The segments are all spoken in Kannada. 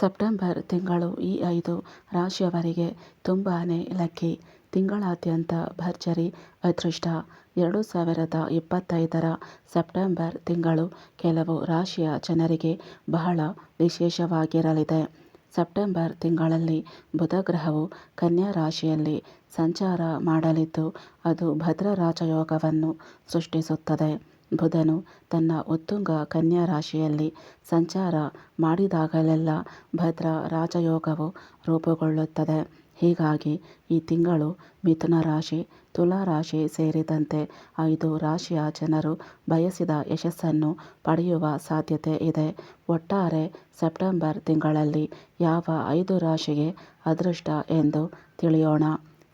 ಸೆಪ್ಟೆಂಬರ್ ತಿಂಗಳು ಈ ಐದು ರಾಶಿಯವರಿಗೆ ತುಂಬಾ ಲಕ್ಕಿ. ತಿಂಗಳಾದ್ಯಂತ ಭರ್ಜರಿ ಅದೃಷ್ಟ. ಎರಡು ಸಾವಿರದ ಇಪ್ಪತ್ತೈದರ ಸೆಪ್ಟೆಂಬರ್ ತಿಂಗಳು ಕೆಲವು ರಾಶಿಯ ಜನರಿಗೆ ಬಹಳ ವಿಶೇಷವಾಗಿರಲಿದೆ. ಸೆಪ್ಟೆಂಬರ್ ತಿಂಗಳಲ್ಲಿ ಬುಧ ಗ್ರಹವು ಕನ್ಯಾ ರಾಶಿಯಲ್ಲಿ ಸಂಚಾರ ಮಾಡಲಿದ್ದು, ಅದು ಭದ್ರ ರಾಜಯೋಗವನ್ನು ಸೃಷ್ಟಿಸುತ್ತದೆ. ಬುಧನು ತನ್ನ ಉತ್ತುಂಗ ಕನ್ಯಾ ರಾಶಿಯಲ್ಲಿ ಸಂಚಾರ ಮಾಡಿದಾಗಲೆಲ್ಲ ಭದ್ರ ರಾಜಯೋಗವು ರೂಪುಗೊಳ್ಳುತ್ತದೆ. ಹೀಗಾಗಿ ಈ ತಿಂಗಳು ಮಿಥುನ ರಾಶಿ, ತುಲಾ ರಾಶಿ ಸೇರಿದಂತೆ ಐದು ರಾಶಿಯ ಜನರು ಬಯಸಿದ ಯಶಸ್ಸನ್ನು ಪಡೆಯುವ ಸಾಧ್ಯತೆ ಇದೆ. ಒಟ್ಟಾರೆ ಸೆಪ್ಟೆಂಬರ್ ತಿಂಗಳಲ್ಲಿ ಯಾವ ಐದು ರಾಶಿಗೆ ಅದೃಷ್ಟ ಎಂದು ತಿಳಿಯೋಣ.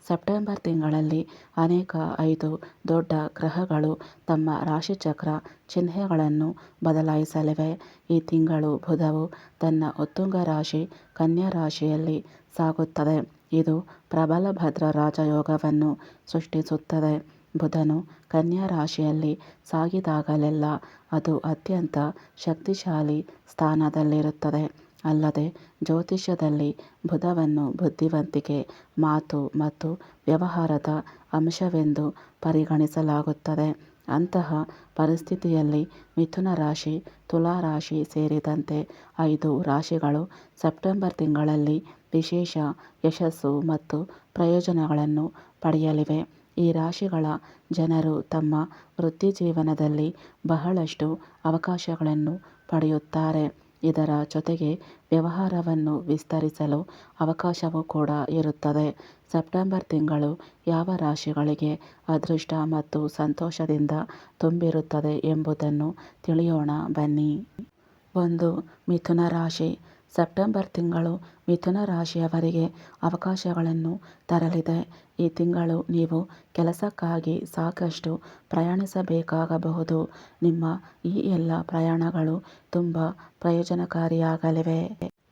ಸೆಪ್ಟೆಂಬರ್ ತಿಂಗಳಲ್ಲಿ ಅನೇಕ ಐದು ದೊಡ್ಡ ಗ್ರಹಗಳು ತಮ್ಮ ರಾಶಿಚಕ್ರ ಚಿಹ್ನೆಗಳನ್ನು ಬದಲಾಯಿಸಲಿವೆ. ಈ ತಿಂಗಳು ಬುಧವು ತನ್ನ ಉತ್ತುಂಗ ರಾಶಿ, ಕನ್ಯಾ ರಾಶಿಯಲ್ಲಿ ಸಾಗುತ್ತದೆ. ಇದು ಪ್ರಬಲ ಭದ್ರ ರಾಜಯೋಗವನ್ನು ಸೃಷ್ಟಿಸುತ್ತದೆ. ಬುಧನು ಕನ್ಯಾ ರಾಶಿಯಲ್ಲಿ ಸಾಗಿದಾಗಲೆಲ್ಲ ಅದು ಅತ್ಯಂತ ಶಕ್ತಿಶಾಲಿ ಸ್ಥಾನದಲ್ಲಿರುತ್ತದೆ. ಅಲ್ಲದೆ ಜ್ಯೋತಿಷ್ಯದಲ್ಲಿ ಬುಧವನ್ನು ಬುದ್ಧಿವಂತಿಕೆ, ಮಾತು ಮತ್ತು ವ್ಯವಹಾರದ ಅಂಶವೆಂದು ಪರಿಗಣಿಸಲಾಗುತ್ತದೆ. ಅಂತಹ ಪರಿಸ್ಥಿತಿಯಲ್ಲಿ ಮಿಥುನ ರಾಶಿ, ತುಲಾ ರಾಶಿ ಸೇರಿದಂತೆ ಐದು ರಾಶಿಗಳು ಸೆಪ್ಟೆಂಬರ್ ತಿಂಗಳಲ್ಲಿ ವಿಶೇಷ ಯಶಸ್ಸು ಮತ್ತು ಪ್ರಯೋಜನಗಳನ್ನು ಪಡೆಯಲಿವೆ. ಈ ರಾಶಿಗಳ ಜನರು ತಮ್ಮ ವೃತ್ತಿಜೀವನದಲ್ಲಿ ಬಹಳಷ್ಟು ಅವಕಾಶಗಳನ್ನು ಪಡೆಯುತ್ತಾರೆ. ಇದರ ಜೊತೆಗೆ ವ್ಯವಹಾರವನ್ನು ವಿಸ್ತರಿಸಲು ಅವಕಾಶವೂ ಕೂಡ ಇರುತ್ತದೆ. ಸೆಪ್ಟೆಂಬರ್ ತಿಂಗಳು ಯಾವ ರಾಶಿಗಳಿಗೆ ಅದೃಷ್ಟ ಮತ್ತು ಸಂತೋಷದಿಂದ ತುಂಬಿರುತ್ತದೆ ಎಂಬುದನ್ನು ತಿಳಿಯೋಣ ಬನ್ನಿ. ಒಂದು ಮಿಥುನ ರಾಶಿ. ಸೆಪ್ಟೆಂಬರ್ ತಿಂಗಳು ಮಿಥುನ ರಾಶಿಯವರಿಗೆ ಅವಕಾಶಗಳನ್ನು ತರಲಿದೆ. ಈ ತಿಂಗಳು ನೀವು ಕೆಲಸಕ್ಕಾಗಿ ಸಾಕಷ್ಟು ಪ್ರಯಾಣಿಸಬೇಕಾಗಬಹುದು. ನಿಮ್ಮ ಈ ಎಲ್ಲ ಪ್ರಯಾಣಗಳು ತುಂಬ ಪ್ರಯೋಜನಕಾರಿಯಾಗಲಿವೆ.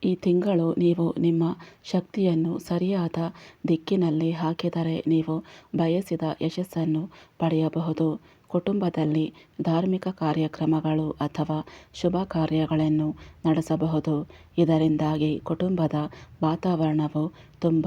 ಈ ತಿಂಗಳು ನೀವು ನಿಮ್ಮ ಶಕ್ತಿಯನ್ನು ಸರಿಯಾದ ದಿಕ್ಕಿನಲ್ಲಿ ಹಾಕಿದರೆ ನೀವು ಬಯಸಿದ ಯಶಸ್ಸನ್ನು ಪಡೆಯಬಹುದು. ಕುಟುಂಬದಲ್ಲಿ ಧಾರ್ಮಿಕ ಕಾರ್ಯಕ್ರಮಗಳು ಅಥವಾ ಶುಭ ಕಾರ್ಯಗಳನ್ನು ನಡೆಸಬಹುದು. ಇದರಿಂದಾಗಿ ಕುಟುಂಬದ ವಾತಾವರಣವು ತುಂಬ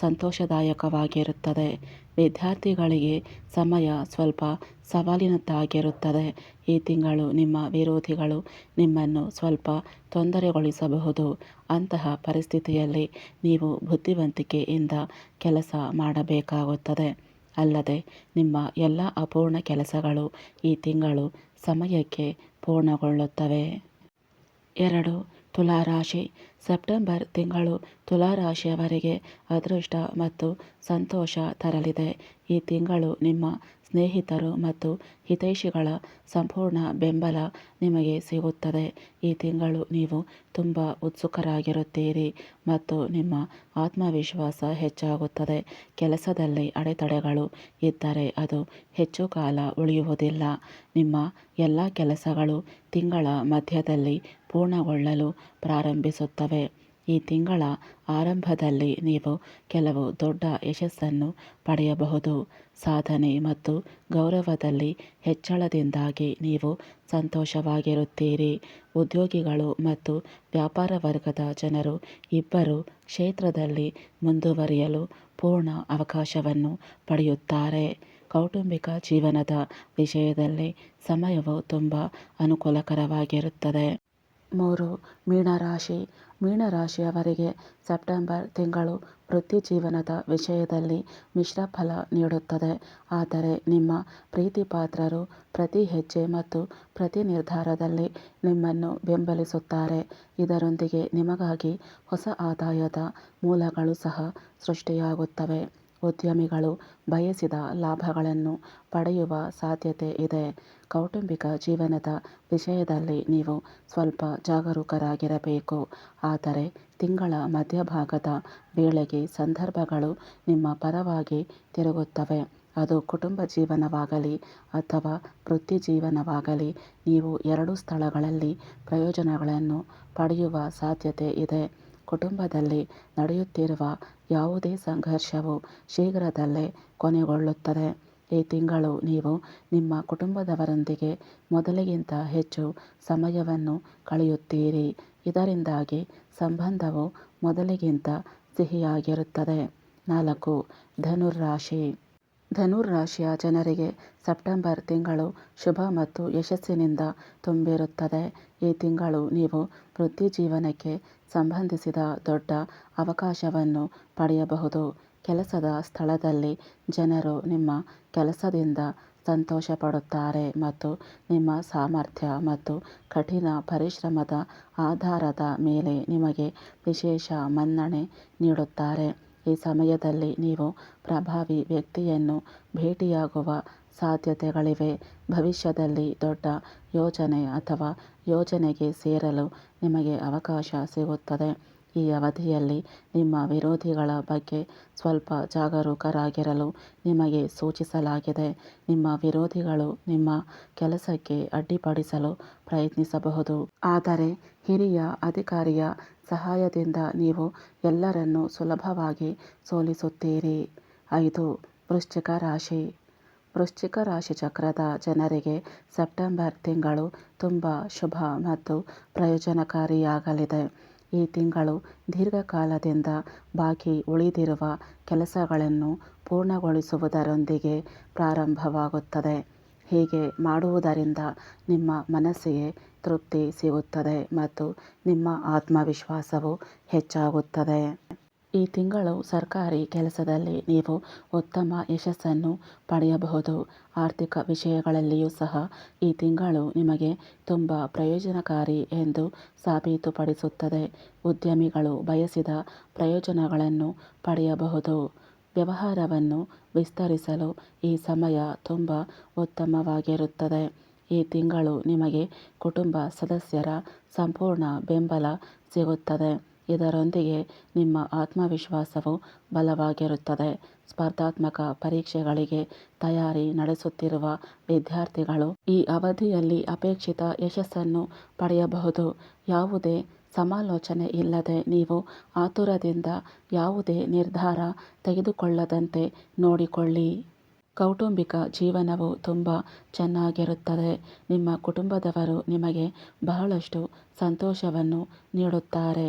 ಸಂತೋಷದಾಯಕವಾಗಿರುತ್ತದೆ. ವಿದ್ಯಾರ್ಥಿಗಳಿಗೆ ಸಮಯ ಸ್ವಲ್ಪ ಸವಾಲಿನದ್ದಾಗಿರುತ್ತದೆ. ಈ ತಿಂಗಳು ನಿಮ್ಮ ವಿರೋಧಿಗಳು ನಿಮ್ಮನ್ನು ಸ್ವಲ್ಪ ತೊಂದರೆಗೊಳಿಸಬಹುದು. ಅಂತಹ ಪರಿಸ್ಥಿತಿಯಲ್ಲಿ ನೀವು ಬುದ್ಧಿವಂತಿಕೆಯಿಂದ ಕೆಲಸ ಮಾಡಬೇಕಾಗುತ್ತದೆ. ಅಲ್ಲದೆ ನಿಮ್ಮ ಎಲ್ಲ ಅಪೂರ್ಣ ಕೆಲಸಗಳು ಈ ತಿಂಗಳು ಸಮಯಕ್ಕೆ ಪೂರ್ಣಗೊಳ್ಳುತ್ತವೆ. ಎರಡು ತುಲಾ ರಾಶಿ ಸೆಪ್ಟೆಂಬರ್ ತಿಂಗಳು ತುಲಾ ರಾಶಿಯವರಿಗೆ ಅದೃಷ್ಟ ಮತ್ತು ಸಂತೋಷ ತರಲಿದೆ. ಈ ತಿಂಗಳು ನಿಮ್ಮ ಸ್ನೇಹಿತರು ಮತ್ತು ಹಿತೈಷಿಗಳ ಸಂಪೂರ್ಣ ಬೆಂಬಲ ನಿಮಗೆ ಸಿಗುತ್ತದೆ. ಈ ತಿಂಗಳು ನೀವು ತುಂಬ ಉತ್ಸುಕರಾಗಿರುತ್ತೀರಿ ಮತ್ತು ನಿಮ್ಮ ಆತ್ಮವಿಶ್ವಾಸ ಹೆಚ್ಚಾಗುತ್ತದೆ. ಕೆಲಸದಲ್ಲಿ ಅಡೆತಡೆಗಳು ಇದ್ದರೆ ಅದು ಹೆಚ್ಚು ಕಾಲ ಉಳಿಯುವುದಿಲ್ಲ. ನಿಮ್ಮ ಎಲ್ಲ ಕೆಲಸಗಳು ತಿಂಗಳ ಮಧ್ಯದಲ್ಲಿ ಪೂರ್ಣಗೊಳ್ಳಲು ಪ್ರಾರಂಭಿಸುತ್ತವೆ. ಈ ತಿಂಗಳ ಆರಂಭದಲ್ಲಿ ನೀವು ಕೆಲವು ದೊಡ್ಡ ಯಶಸ್ಸನ್ನು ಪಡೆಯಬಹುದು. ಸಾಧನೆ ಮತ್ತು ಗೌರವದಲ್ಲಿ ಹೆಚ್ಚಳದಿಂದಾಗಿ ನೀವು ಸಂತೋಷವಾಗಿರುತ್ತೀರಿ. ಉದ್ಯೋಗಿಗಳು ಮತ್ತು ವ್ಯಾಪಾರ ವರ್ಗದ ಜನರು ಇಬ್ಬರು ಕ್ಷೇತ್ರದಲ್ಲಿ ಮುಂದುವರಿಯಲು ಪೂರ್ಣ ಅವಕಾಶವನ್ನು ಪಡೆಯುತ್ತಾರೆ. ಕೌಟುಂಬಿಕ ಜೀವನದ ವಿಷಯದಲ್ಲಿ ಸಮಯವು ತುಂಬ ಅನುಕೂಲಕರವಾಗಿರುತ್ತದೆ. ಮೂರು ಮೀನರಾಶಿ. ಮೀನರಾಶಿಯವರಿಗೆ ಸೆಪ್ಟೆಂಬರ್ ತಿಂಗಳು ವೃತ್ತಿಜೀವನದ ವಿಷಯದಲ್ಲಿ ಮಿಶ್ರ ಫಲ ನೀಡುತ್ತದೆ. ಆದರೆ ನಿಮ್ಮ ಪ್ರೀತಿಪಾತ್ರರು ಪ್ರತಿ ಹೆಜ್ಜೆ ಮತ್ತು ಪ್ರತಿ ನಿರ್ಧಾರದಲ್ಲಿ ನಿಮ್ಮನ್ನು ಬೆಂಬಲಿಸುತ್ತಾರೆ. ಇದರೊಂದಿಗೆ ನಿಮಗಾಗಿ ಹೊಸ ಆದಾಯದ ಮೂಲಗಳು ಸಹ ಸೃಷ್ಟಿಯಾಗುತ್ತವೆ. ಉದ್ಯಮಿಗಳು ಬಯಸಿದ ಲಾಭಗಳನ್ನು ಪಡೆಯುವ ಸಾಧ್ಯತೆ ಇದೆ. ಕೌಟುಂಬಿಕ ಜೀವನದ ವಿಷಯದಲ್ಲಿ ನೀವು ಸ್ವಲ್ಪ ಜಾಗರೂಕರಾಗಿರಬೇಕು. ಆದರೆ ತಿಂಗಳ ಮಧ್ಯಭಾಗದ ವೇಳೆಗೆ ಸಂದರ್ಭಗಳು ನಿಮ್ಮ ಪರವಾಗಿ ತಿರುಗುತ್ತವೆ. ಅದು ಕುಟುಂಬ ಜೀವನವಾಗಲಿ ಅಥವಾ ವೃತ್ತಿಜೀವನವಾಗಲಿ ನೀವು ಎರಡೂ ಸ್ಥಳಗಳಲ್ಲಿ ಪ್ರಯೋಜನಗಳನ್ನು ಪಡೆಯುವ ಸಾಧ್ಯತೆ ಇದೆ. ಕುಟುಂಬದಲ್ಲಿ ನಡೆಯುತ್ತಿರುವ ಯಾವುದೇ ಸಂಘರ್ಷವು ಶೀಘ್ರದಲ್ಲೇ ಕೊನೆಗೊಳ್ಳುತ್ತದೆ. ಈ ತಿಂಗಳು ನೀವು ನಿಮ್ಮ ಕುಟುಂಬದವರೊಂದಿಗೆ ಮೊದಲಿಗಿಂತ ಹೆಚ್ಚು ಸಮಯವನ್ನು ಕಳೆಯುತ್ತೀರಿ. ಇದರಿಂದಾಗಿ ಸಂಬಂಧವು ಮೊದಲಿಗಿಂತ ಸಿಹಿಯಾಗಿರುತ್ತದೆ. ನಾಲ್ಕು. ಧನುರ್ರಾಶಿ ಧನುರ್ರಾಶಿಯ ಜನರಿಗೆ ಸೆಪ್ಟೆಂಬರ್ ತಿಂಗಳು ಶುಭ ಮತ್ತು ಯಶಸ್ಸಿನಿಂದ ತುಂಬಿರುತ್ತದೆ. ಈ ತಿಂಗಳು ನೀವು ವೃತ್ತಿಜೀವನಕ್ಕೆ ಸಂಬಂಧಿಸಿದ ದೊಡ್ಡ ಅವಕಾಶವನ್ನು ಪಡೆಯಬಹುದು. ಕೆಲಸದ ಸ್ಥಳದಲ್ಲಿ ಜನರು ನಿಮ್ಮ ಕೆಲಸದಿಂದ ಸಂತೋಷಪಡುತ್ತಾರೆ ಮತ್ತು ನಿಮ್ಮ ಸಾಮರ್ಥ್ಯ ಮತ್ತು ಕಠಿಣ ಪರಿಶ್ರಮದ ಆಧಾರದ ಮೇಲೆ ನಿಮಗೆ ವಿಶೇಷ ಮನ್ನಣೆ ನೀಡುತ್ತಾರೆ. ಈ ಸಮಯದಲ್ಲಿ ನೀವು ಪ್ರಭಾವಿ ವ್ಯಕ್ತಿಯನ್ನು ಭೇಟಿಯಾಗುವ ಸಾಧ್ಯತೆಗಳಿವೆ. ಭವಿಷ್ಯದಲ್ಲಿ ದೊಡ್ಡ ಯೋಜನೆ ಅಥವಾ ಯೋಜನೆಗೆ ಸೇರಲು ನಿಮಗೆ ಅವಕಾಶ ಸಿಗುತ್ತದೆ. ಈ ಅವಧಿಯಲ್ಲಿ ನಿಮ್ಮ ವಿರೋಧಿಗಳ ಬಗ್ಗೆ ಸ್ವಲ್ಪ ಜಾಗರೂಕರಾಗಿರಲು ನಿಮಗೆ ಸೂಚಿಸಲಾಗಿದೆ. ನಿಮ್ಮ ವಿರೋಧಿಗಳು ನಿಮ್ಮ ಕೆಲಸಕ್ಕೆ ಅಡ್ಡಿಪಡಿಸಲು ಪ್ರಯತ್ನಿಸಬಹುದು. ಆದರೆ ಹಿರಿಯ ಅಧಿಕಾರಿಯ ಸಹಾಯದಿಂದ ನೀವು ಎಲ್ಲರನ್ನೂ ಸುಲಭವಾಗಿ ಸೋಲಿಸುತ್ತೀರಿ. ಐದು, ವೃಶ್ಚಿಕ ರಾಶಿ. ವೃಶ್ಚಿಕ ರಾಶಿ ಚಕ್ರದ ಜನರಿಗೆ ಸೆಪ್ಟೆಂಬರ್ ತಿಂಗಳು ತುಂಬ ಶುಭ ಮತ್ತು ಪ್ರಯೋಜನಕಾರಿಯಾಗಲಿದೆ. ಈ ತಿಂಗಳು ದೀರ್ಘಕಾಲದಿಂದ ಬಾಕಿ ಉಳಿದಿರುವ ಕೆಲಸಗಳನ್ನು ಪೂರ್ಣಗೊಳಿಸುವುದರೊಂದಿಗೆ ಪ್ರಾರಂಭವಾಗುತ್ತದೆ. ಹೀಗೆ ಮಾಡುವುದರಿಂದ ನಿಮ್ಮ ಮನಸ್ಸಿಗೆ ತೃಪ್ತಿ ಸಿಗುತ್ತದೆ ಮತ್ತು ನಿಮ್ಮ ಆತ್ಮವಿಶ್ವಾಸವು ಹೆಚ್ಚಾಗುತ್ತದೆ. ಈ ತಿಂಗಳು ಸರ್ಕಾರಿ ಕೆಲಸದಲ್ಲಿ ನೀವು ಉತ್ತಮ ಯಶಸ್ಸನ್ನು ಪಡೆಯಬಹುದು. ಆರ್ಥಿಕ ವಿಷಯಗಳಲ್ಲಿಯೂ ಸಹ ಈ ತಿಂಗಳು ನಿಮಗೆ ತುಂಬ ಪ್ರಯೋಜನಕಾರಿ ಎಂದು ಸಾಬೀತುಪಡಿಸುತ್ತದೆ. ಉದ್ಯಮಿಗಳು ಬಯಸಿದ ಪ್ರಯೋಜನಗಳನ್ನು ಪಡೆಯಬಹುದು. ವ್ಯವಹಾರವನ್ನು ವಿಸ್ತರಿಸಲು ಈ ಸಮಯ ತುಂಬ ಉತ್ತಮವಾಗಿರುತ್ತದೆ. ಈ ತಿಂಗಳು ನಿಮಗೆ ಕುಟುಂಬ ಸದಸ್ಯರ ಸಂಪೂರ್ಣ ಬೆಂಬಲ ಸಿಗುತ್ತದೆ. ಇದರೊಂದಿಗೆ ನಿಮ್ಮ ಆತ್ಮವಿಶ್ವಾಸವು ಬಲವಾಗಿರುತ್ತದೆ. ಸ್ಪರ್ಧಾತ್ಮಕ ಪರೀಕ್ಷೆಗಳಿಗೆ ತಯಾರಿ ನಡೆಸುತ್ತಿರುವ ವಿದ್ಯಾರ್ಥಿಗಳು ಈ ಅವಧಿಯಲ್ಲಿ ಅಪೇಕ್ಷಿತ ಯಶಸ್ಸನ್ನು ಪಡೆಯಬಹುದು. ಯಾವುದೇ ಸಮಾಲೋಚನೆ ಇಲ್ಲದೆ ನೀವು ಆತುರದಿಂದ ಯಾವುದೇ ನಿರ್ಧಾರ ತೆಗೆದುಕೊಳ್ಳದಂತೆ ನೋಡಿಕೊಳ್ಳಿ. ಕೌಟುಂಬಿಕ ಜೀವನವು ತುಂಬ ಚೆನ್ನಾಗಿರುತ್ತದೆ. ನಿಮ್ಮ ಕುಟುಂಬದವರು ನಿಮಗೆ ಬಹಳಷ್ಟು ಸಂತೋಷವನ್ನು ನೀಡುತ್ತಾರೆ.